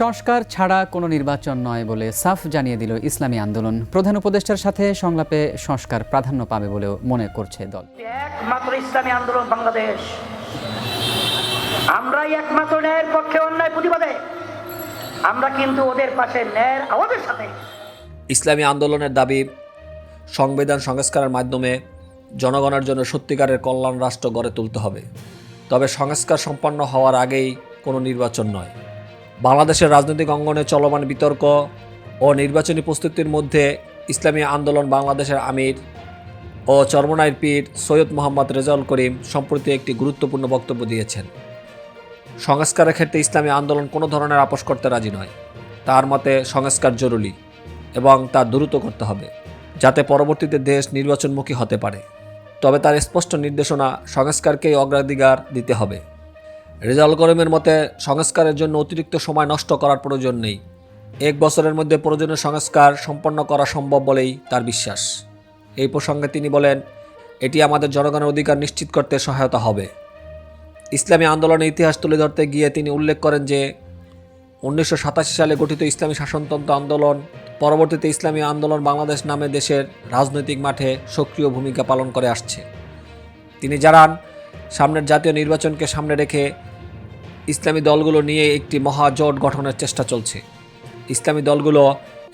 সংস্কার ছাড়া কোনো নির্বাচন নয় বলে সাফ জানিয়ে দিল ইসলামী আন্দোলন। প্রধান উপদেষ্টার সাথে সংলাপে সংস্কার প্রাধান্য পাবে বলেও মনে করছে দল। একমাত্র ইসলামী আন্দোলন বাংলাদেশ। আমরাই একমাত্র ন্যায়ের পক্ষে অন্যায় প্রতিবাদে। আমরা কিন্তু ওদের পাশে ন্যায়ের আওয়াজের সাথে। ইসলামী আন্দোলনের দাবি সংবিধান সংস্কারের মাধ্যমে জনগণের জন্য সত্যিকারের কল্যাণ রাষ্ট্র গড়ে তুলতে হবে। তবে সংস্কার সম্পন্ন হওয়ার আগেই কোনো নির্বাচন নয়। বাংলাদেশের রাজনৈতিক অঙ্গনে চলমান বিতর্ক ও নির্বাচনী প্রস্তুতির মধ্যে ইসলামী আন্দোলন বাংলাদেশের আমির ও চরমনাইর পীর সৈয়দ মোহাম্মদ রেজাউল করিম সম্প্রতি একটি গুরুত্বপূর্ণ বক্তব্য দিয়েছেন। সংস্কারের ক্ষেত্রে ইসলামী আন্দোলন কোনো ধরনের আপোষ করতে রাজি নয়। তার মতে সংস্কার জরুরি এবং তা দ্রুত করতে হবে, যাতে পরবর্তীতে দেশ নির্বাচনমুখী হতে পারে। তবে তার স্পষ্ট নির্দেশনা সংস্কারকেই অগ্রাধিকার দিতে হবে। রেজাউল করিমের মতে, সংস্কারের জন্য অতিরিক্ত সময় নষ্ট করার প্রয়োজন নেই। এক বছরের মধ্যে প্রয়োজনীয় সংস্কার সম্পন্ন করা সম্ভব বলেই তার বিশ্বাস। এই প্রসঙ্গে তিনি বলেন, এটি আমাদের জনগণের অধিকার নিশ্চিত করতে সহায়তা হবে। ইসলামী আন্দোলনের ইতিহাস তুলে ধরতে গিয়ে তিনি উল্লেখ করেন যে, উনিশশো সাতাশি সালে গঠিত ইসলামী শাসনতন্ত্র আন্দোলন পরবর্তীতে ইসলামী আন্দোলন বাংলাদেশ নামে দেশের রাজনৈতিক মাঠে সক্রিয় ভূমিকা পালন করে আসছে। তিনি জানান সামনের জাতীয় নির্বাচনকে সামনে রেখে ইসলামী দলগুলো নিয়ে একটি মহাজোট গঠনের চেষ্টা চলছে। ইসলামী দলগুলো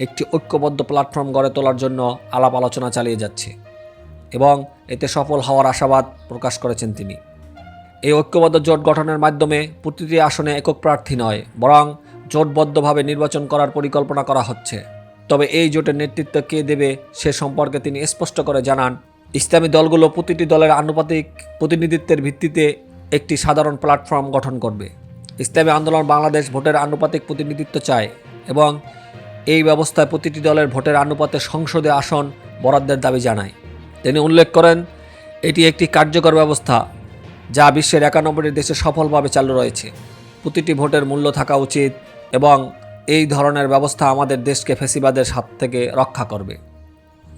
একটি ঐক্যবদ্ধ প্ল্যাটফর্ম গড়ে তোলার জন্য আলাপ আলোচনা চালিয়ে যাচ্ছে এবং এতে সফল হওয়ার আশাবাদ প্রকাশ করেছেন তিনি। এই ঐক্যবদ্ধ জোট গঠনের মাধ্যমে প্রতিটি আসনে একক প্রার্থী নয়, বরং জোটবদ্ধভাবে নির্বাচন করার পরিকল্পনা করা হচ্ছে। তবে এই জোটের নেতৃত্ব কে দেবে সে সম্পর্কে তিনি স্পষ্ট করে জানান ইসলামী দলগুলো প্রতিটি দলের আনুপাতিক প্রতিনিধিত্বের ভিত্তিতে একটি সাধারণ প্ল্যাটফর্ম গঠন করবে। ইসলামী আন্দোলন বাংলাদেশ ভোটের আনুপাতিক প্রতিনিধিত্ব চায় এবং এই ব্যবস্থায় প্রতিটি দলের ভোটের আনুপাতে সংসদে আসন বরাদ্দের দাবি জানায়। তিনি উল্লেখ করেন, এটি একটি কার্যকর ব্যবস্থা যা বিশ্বের একানব্বইটি দেশে সফলভাবে চালু রয়েছে। প্রতিটি ভোটের মূল্য থাকা উচিত এবং এই ধরনের ব্যবস্থা আমাদের দেশকে ফেসিবাদের হাত থেকে রক্ষা করবে।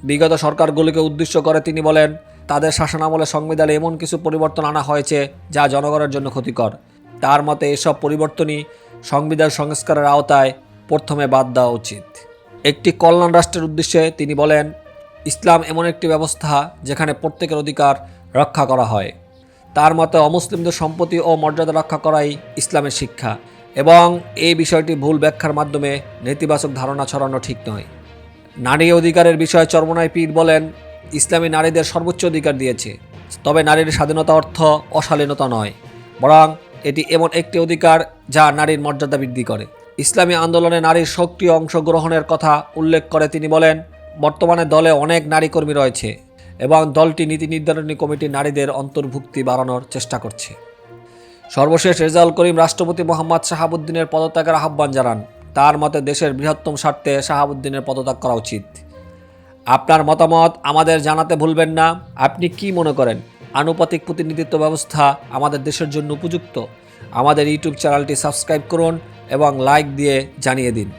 বিগত সরকারগুলিকে উদ্দেশ্য করে তিনি বলেন, তাদের শাসনামলে সংবিধানে এমন কিছু পরিবর্তন আনা হয়েছে যা জনগণের জন্য ক্ষতিকর। তার মতে এসব পরিবর্তনই সংবিধান সংস্কারের আওতায় প্রথমে বাদ দেওয়া উচিত। একটি কল্যাণ রাষ্ট্রের উদ্দেশ্যে তিনি বলেন, ইসলাম এমন একটি ব্যবস্থা যেখানে প্রত্যেকের অধিকার রক্ষা করা হয়। তার মতে অমুসলিমদের সম্পত্তি ও মর্যাদা রক্ষা করাই ইসলামের শিক্ষা এবং এই বিষয়টি ভুল ব্যাখ্যার মাধ্যমে নেতিবাচক ধারণা ছড়ানো ঠিক নয়। নারী অধিকারের বিষয়ে চরমনায় পীর বলেন, ইসলামী নারীদের সর্বোচ্চ অধিকার দিয়েছে। তবে নারীর স্বাধীনতা অর্থ অশালীনতা নয়, বরং এটি এমন একটি অধিকার যা নারীর মর্যাদা বৃদ্ধি করে। ইসলামী আন্দোলনে নারীর সক্রিয় অংশগ্রহণের কথা উল্লেখ করে তিনি বলেন, বর্তমানে দলে অনেক নারী কর্মী রয়েছে এবং দলটি নীতি নির্ধারণী কমিটি নারীদের অন্তর্ভুক্তি বাড়ানোর চেষ্টা করছে। সর্বশেষ রেজাউল করিম রাষ্ট্রপতি মোহাম্মদ শাহাবুদ্দিনের পদত্যাগের আহ্বান জানান তার মতে দেশের বৃহত্তম স্বার্থে শাহাবুদ্দিনের পদত্যাগ করা উচিত। আপনার মতামত আমাদের জানাতে ভুলবেন না। আপনি কি মনে করেন? আনুপাতিক প্রতিনিধিত্ব ব্যবস্থা আমাদের দেশের জন্য উপযুক্ত? আমাদের ইউটিউব চ্যানেলটি সাবস্ক্রাইব করুন এবং লাইক দিয়ে জানিয়ে দিন।